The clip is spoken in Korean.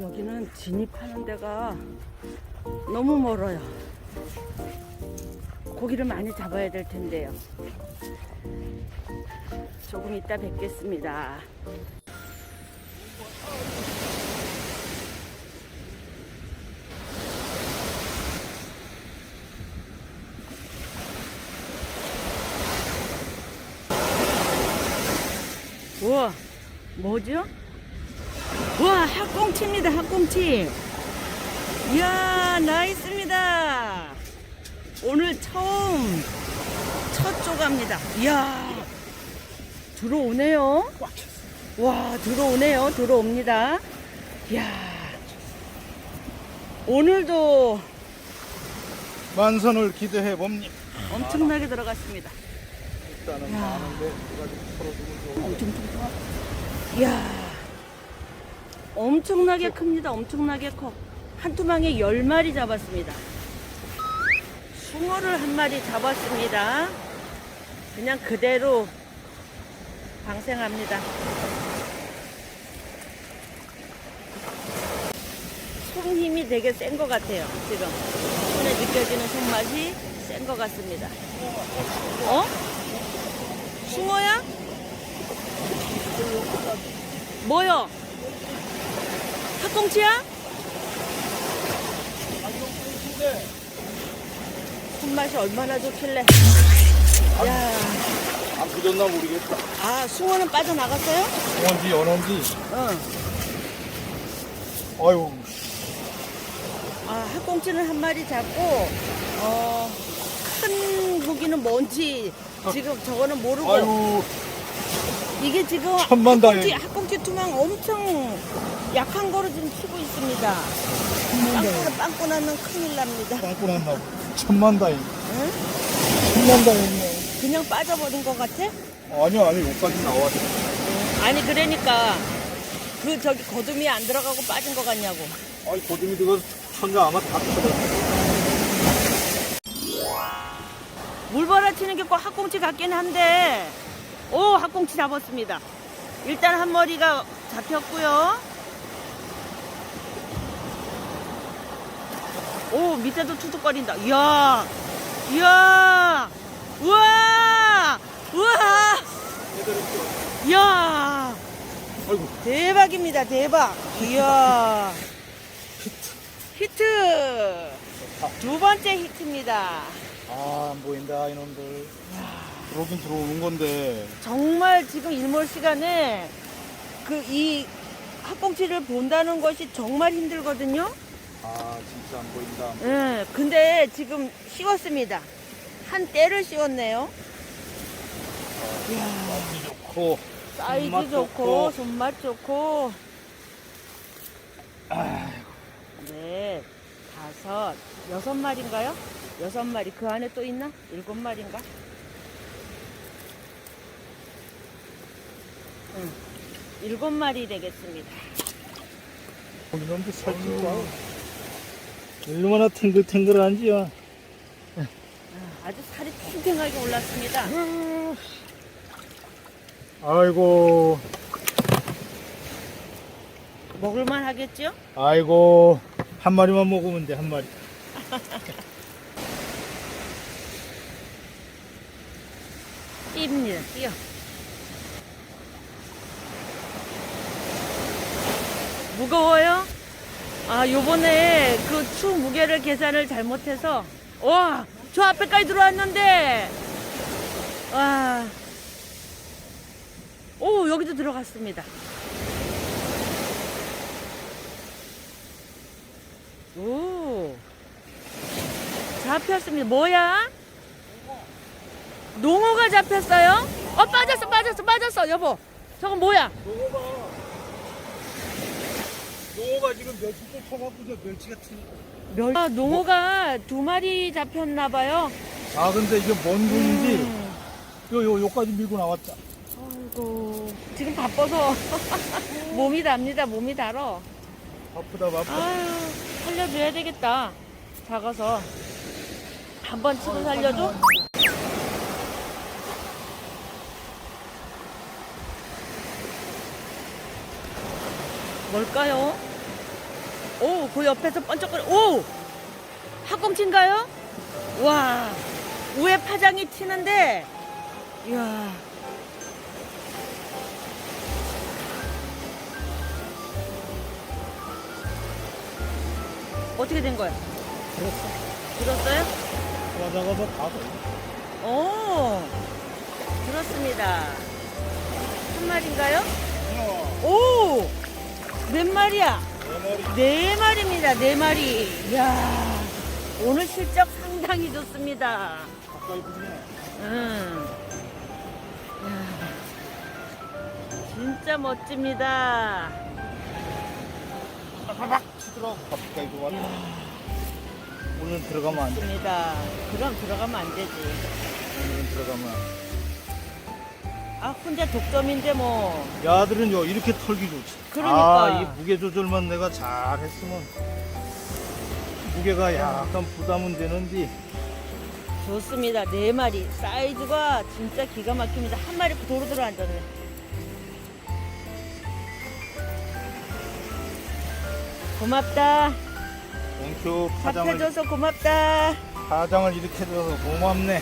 여기는 진입하는 데가 너무 멀어요. 고기를 많이 잡아야 될 텐데요. 조금 이따 뵙겠습니다. 우와, 뭐죠? 우와, 학꽁치입니다, 학꽁치. 이야, 나있습니다. 오늘 처음 첫 조갑니다. 이야, 들어오네요. 와, 들어오네요. 들어옵니다. 이야, 오늘도 만선을 기대해 봅니다. 엄청나게 들어갔습니다. 일단은 많은데 엄청 큰 이야, 엄청나게 큽니다. 엄청나게 커. 한 투망에 열 마리 잡았습니다. 숭어를 한 마리 잡았습니다. 그냥 그대로 방생합니다. 손 힘이 되게 센 것 같아요. 지금 손에 느껴지는 손맛이 센 것 같습니다. 어? 숭어야? 뭐요? 학꽁치야? 손맛이 얼마나 좋길래? 야, 안 부졌나 모르겠다. 아 숭어는 빠져나갔어요? 뭔지 연어인지. 응. 아유, 아 학꽁치는 한 마리 잡고 어, 큰 고기는 뭔지 지금 저거는 모르고 아유, 이게 지금 천만 다행. 학꽁치, 학꽁치 투망 엄청 약한 거로 지금 치고 있습니다. 빵꾸, 빵꾸 나면 큰일 납니다. 빵꾸 났나 보. 천만 다행. 응? 천만 다행이네. 그냥 빠져버린 것 같아? 아니요, 아니, 여기까지 나왔어. 아니 그러니까 그 저기 거둠이 안 들어가고 빠진 것 같냐고. 아이, 고dum이 들어가서 천장 아마 다 터졌어. 물벌어 치는 게 꼭 학꽁치 같긴 한데 오 학꽁치 잡았습니다. 일단 한 머리가 잡혔고요. 오 밑에도 투둑거린다. 이야 이야 우와 우와 이야 아이고, 대박입니다 대박 이야 히트 두 번째 히트입니다. 아, 안 보인다, 이놈들. 들어오긴 들어오는 건데. 정말 지금 일몰 시간에 그이 학꽁치를 본다는 것이 정말 힘들거든요. 아, 진짜 안 보인다. 예, 근데 지금 씌웠습니다. 한 때를 씌웠네요. 맛이 좋고. 사이즈 손맛 좋고, 좋고. 손맛 좋고. 아이고, 네, 다섯, 여섯 마리인가요? 여섯 마리. 그 안에 또 있나? 일곱 마리인가? 응, 일곱 마리 되겠습니다. 이놈들 살찌고 와. 얼마나 탱글탱글한지요. 아, 아주 살이 탱탱하게 올랐습니다. 아이고, 먹을만 하겠죠? 아이고, 한 마리만 먹으면 돼, 한 마리. 띄입니다. 띄어. 무거워요? 아, 요번에 그 추 무게를 계산을 잘못해서, 와, 저 앞에까지 들어왔는데, 와, 오, 여기도 들어갔습니다. 오, 잡혔습니다. 뭐야? 농어가 잡혔어요? 어 빠졌어 빠졌어 빠졌어 여보 저건 뭐야 농어가, 농어가 지금 멸치 쫓아갖고 저 멸치 같은. 멸... 아, 농어가 두 마리 잡혔나 봐요 아, 근데 이게 뭔 분인지, 음. 요, 요, 요까지 밀고 나왔자. 아이고 지금 바빠서 몸이 답니다 몸이 달어 바쁘다, 바쁘다. 아유 살려줘야 되겠다 작아서 한 번 치고 살려줘 뭘까요? 오, 그 옆에서 번쩍거려. 오! 학꽁치인가요? 와, 위에 파장이 튀는데, 이야. 어떻게 된 거야? 그렇어. 들었어요? 와자가서 다 돼. 오, 들었습니다. 한 마리인가요? 하나, 오! 몇 마리야? 네 마리. 네 마리입니다. 네 마리. 이야, 오늘 실적 상당히 좋습니다. 음. 이야, 진짜 멋집니다. 빠바박 치더라고. 가까이 도 왔다. 오늘 들어가면 안 돼. 좋습니다. 그럼 들어가면 안 되지. 오늘은 들어가면 안 돼. 아, 혼자 독점인데 뭐. 야들은요 이렇게 털기 좋지. 그러니까. 아, 이 무게 조절만 내가 잘 했으면 무게가 약간 부담은 되는데 좋습니다. 네 마리. 사이즈가 진짜 기가 막힙니다. 한 마리 도로 들어 앉았네. 고맙다. 옹표 파장을 잡혀줘서 고맙다. 파장을 이렇게 들어서 고맙네.